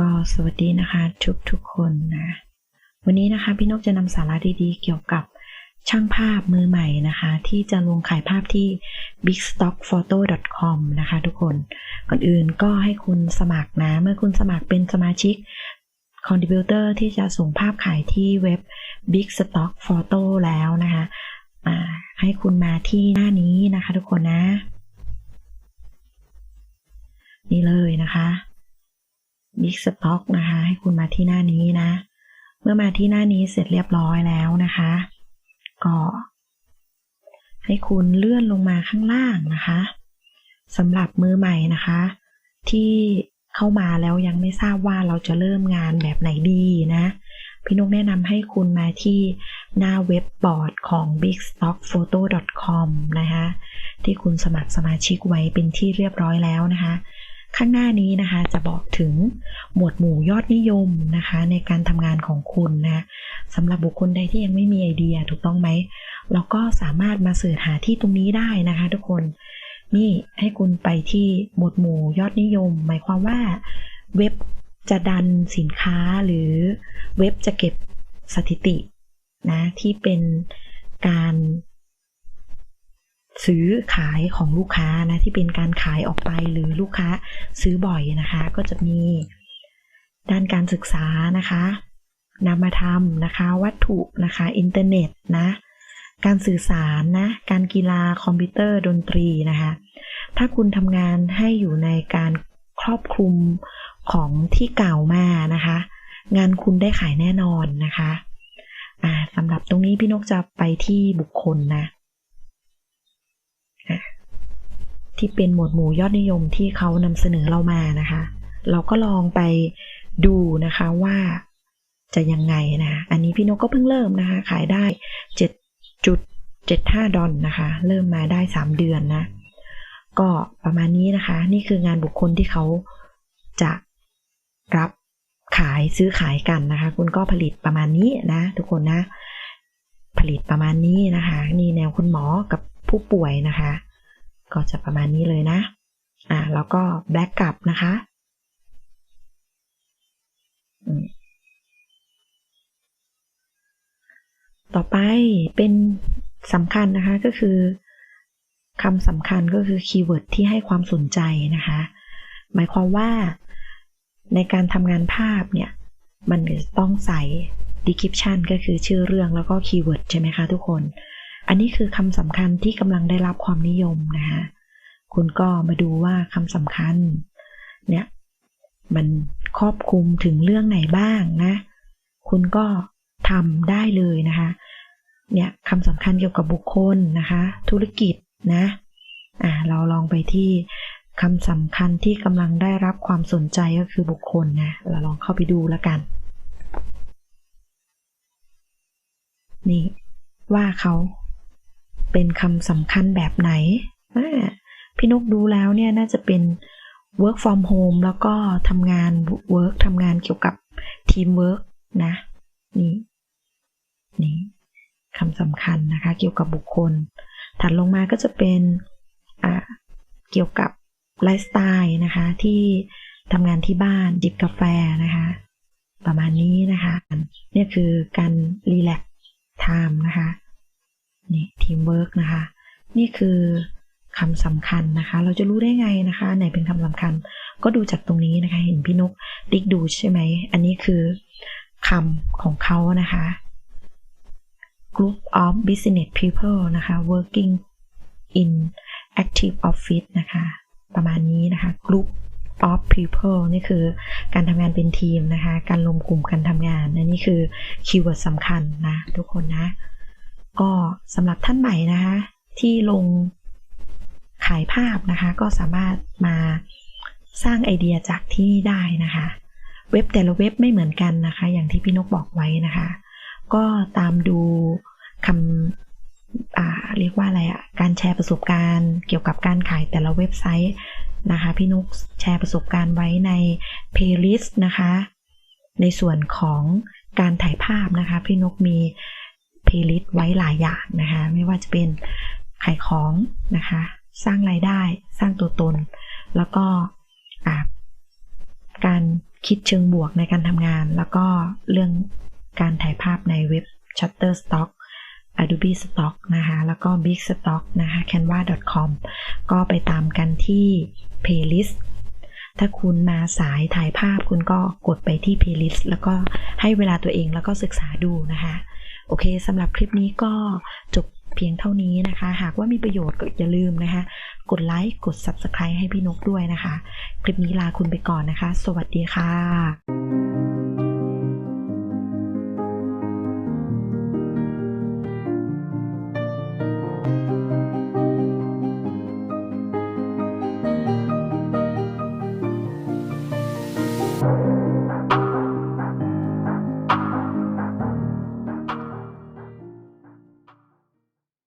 ก็สวัสดีนะคะทุกทุกคนนะวันนี้นะคะพี่นกจะนำสาระดีๆ เกี่ยวกับช่างภาพมือใหม่นะคะ ที่จะลงขายภาพที่ bigstockphoto.com นะคะ ทุกคนก่อนอื่นก็ให้คุณสมัครนะ เมื่อคุณสมัครเป็นสมาชิกคอนดิบิวเตอร์ที่จะส่งภาพขายที่เว็บ Big Stock Photo แล้วนะคะอ่าให้คุณมาที่หน้านี้นะคะ ทุกคนนะ นี่เลยนะคะ Big Stock นะคะ ให้คุณมาที่หน้านี้นะ เมื่อมาที่หน้านี้เสร็จเรียบร้อยแล้วนะคะ ก็ ให้คุณเลื่อนลงมาข้างล่างนะคะสำหรับมือใหม่นะคะ ที่เข้ามาแล้วยังไม่ทราบว่าเราจะเริ่มงานแบบไหนดีนะ พี่นุ๊กแนะนำให้คุณมาที่หน้าเว็บบอร์ดของ bigstockphoto.com นะคะ ที่คุณสมัครสมาชิกไว้เป็นที่เรียบร้อยแล้วนะคะ ข้างหน้านี้นะคะจะบอกถึงหมวดหมู่ยอดนิยมนะคะ ในการทำงานของคุณนะสำหรับบุคคลใดที่ยังไม่มีไอเดียถูกต้องไหมเราก็สามารถมาเสิร์ชหาที่ตรงนี้ได้นะคะ ทุกคนนี่ให้คุณไปที่หมวดหมู่ยอดนิยม หมายความว่าเว็บจะดันสินค้าหรือเว็บจะเก็บสถิตินะที่เป็นการ ซื้อขายของลูกค้านะที่เป็นการขายออกไปหรือลูกค้าซื้อบ่อยนะคะ ก็จะมีด้านการศึกษานะคะนำมาทำนะคะ วัตถุนะคะอินเทอร์เน็ตนะการสื่อสารนะการกีฬาคอมพิวเตอร์ดนตรีนะคะถ้าคุณทำงานให้อยู่ในการครอบคลุมของที่เก่ามานะคะ งานคุณได้ขายแน่นอนนะคะอ่าสำหรับตรงนี้พี่นกจะไปที่บุคคลนะ ที่เป็นหมวดหมู่ยอดนิยมที่เขานำเสนอเรามานะคะ เราก็ลองไปดูนะคะว่าจะยังไงนะ อันนี้พี่นกก็เพิ่งเริ่มนะคะ ขายได้เจ็ดจุดเจ็ดห้าดอลนะคะ เริ่มมาได้สามเดือนนะ ก็ประมาณนี้นะคะ นี่คืองานบุคคลที่เขาจะรับขายซื้อขายกันนะคะ คุณก็ผลิตประมาณนี้นะ ทุกคนนะ ผลิตประมาณนี้นะคะ นี่แนวคุณหมอกับผู้ป่วยนะคะ ก็จะประมาณนี้เลยนะ อ่า แล้วก็แบล็กกลับนะคะต่อไปเป็นสำคัญนะคะก็คือคำสำคัญก็คือคีย์เวิร์ดที่ให้ความสนใจนะคะ หมายความว่าในการทำงานภาพเนี่ย มันต้องใส่ description ก็คือชื่อเรื่องแล้วก็คีย์เวิร์ดใช่ไหมคะทุกคน อันนี้คือคำสำคัญที่กำลังได้รับความนิยมนะคะคุณก็มาดูว่าคำสำคัญ เนี่ย มันครอบคลุมถึงเรื่องไหนบ้างนะ คุณก็ทำได้เลยนะคะ เนี่ยคำสำคัญเกี่ยวกับบุคคลนะคะ ธุรกิจนะ อ่าเราลองไปที่คำสำคัญที่กำลังได้รับความสนใจก็คือบุคคลนะ เราลองเข้าไปดูแล้วกัน นี่ ว่าเขา เป็นคำสำคัญแบบไหน พี่นกดูแล้วเนี่ยน่าจะเป็น work from home แล้วก็ทำงาน work ทำงานเกี่ยวกับ team work นะ นี่ นี่คำสำคัญนะคะ เกี่ยวกับบุคคล ถัดลงมาก็จะเป็นเกี่ยวกับไลฟ์สไตล์นะคะ ที่ทำงานที่บ้านจิบกาแฟนะคะ ประมาณนี้นะคะ เนี่ยคือการรีแลกไทม์นะคะ นี่ทีมเวิร์กนะคะ นี่คือคำสำคัญนะคะ เราจะรู้ได้ไงนะคะ ไหนเป็นคำสำคัญ ก็ดูจากตรงนี้นะคะ เห็นพี่นกติ๊กดูใช่ไหม อันนี้คือคำของเขานะคะ group of business people นะคะ working in active office นะคะ ประมาณนี้นะคะ group of people นี่คือการทำงานเป็นทีมนะคะ การรวมกลุ่มการทำงานอันนี้คือคีย์เวิร์ดสำคัญนะทุกคนนะ ก็สำหรับท่านใหม่นะคะ ที่ลงขายภาพนะคะ ก็สามารถมาสร้างไอเดียจากที่นี่ได้นะคะ เว็บแต่ละเว็บไม่เหมือนกันนะคะ อย่างที่พี่นกบอกไว้นะคะ ก็ตามดูคำอ่าเรียกว่าอะไรอะ่ะการแชร์ประสบการณ์ เกี่ยวกับการขายแต่ละเว็บไซต์นะคะ พี่นกแชร์ประสบการณ์ไว้ใน playlist นะคะ ในส่วนของการถ่ายภาพนะคะ พี่นกมี playlist ไว้หลายอย่างนะคะ ไม่ว่าจะเป็นขายของนะคะ สร้างรายได้ สร้างตัวตน แล้วก็การคิดเชิงบวกในการทำงาน แล้วก็เรื่องการถ่ายภาพในเว็บ Shutterstock Adobe Stock นะคะ แล้วก็ Big Stock นะคะ canva.com ก็ไปตามกันที่ playlist ถ้าคุณมาสายถ่ายภาพคุณก็กดไปที่ playlist แล้วก็ให้เวลาตัวเองแล้วก็ศึกษาดูนะคะ โอเคสำหรับคลิปนี้ก็จบเพียงเท่านี้นะคะ หากว่ามีประโยชน์ก็อย่าลืมนะคะ กดไลค์กด Subscribe ให้พี่นกด้วยนะคะ คลิปนี้ลาคุณไปก่อนนะคะ สวัสดีค่ะ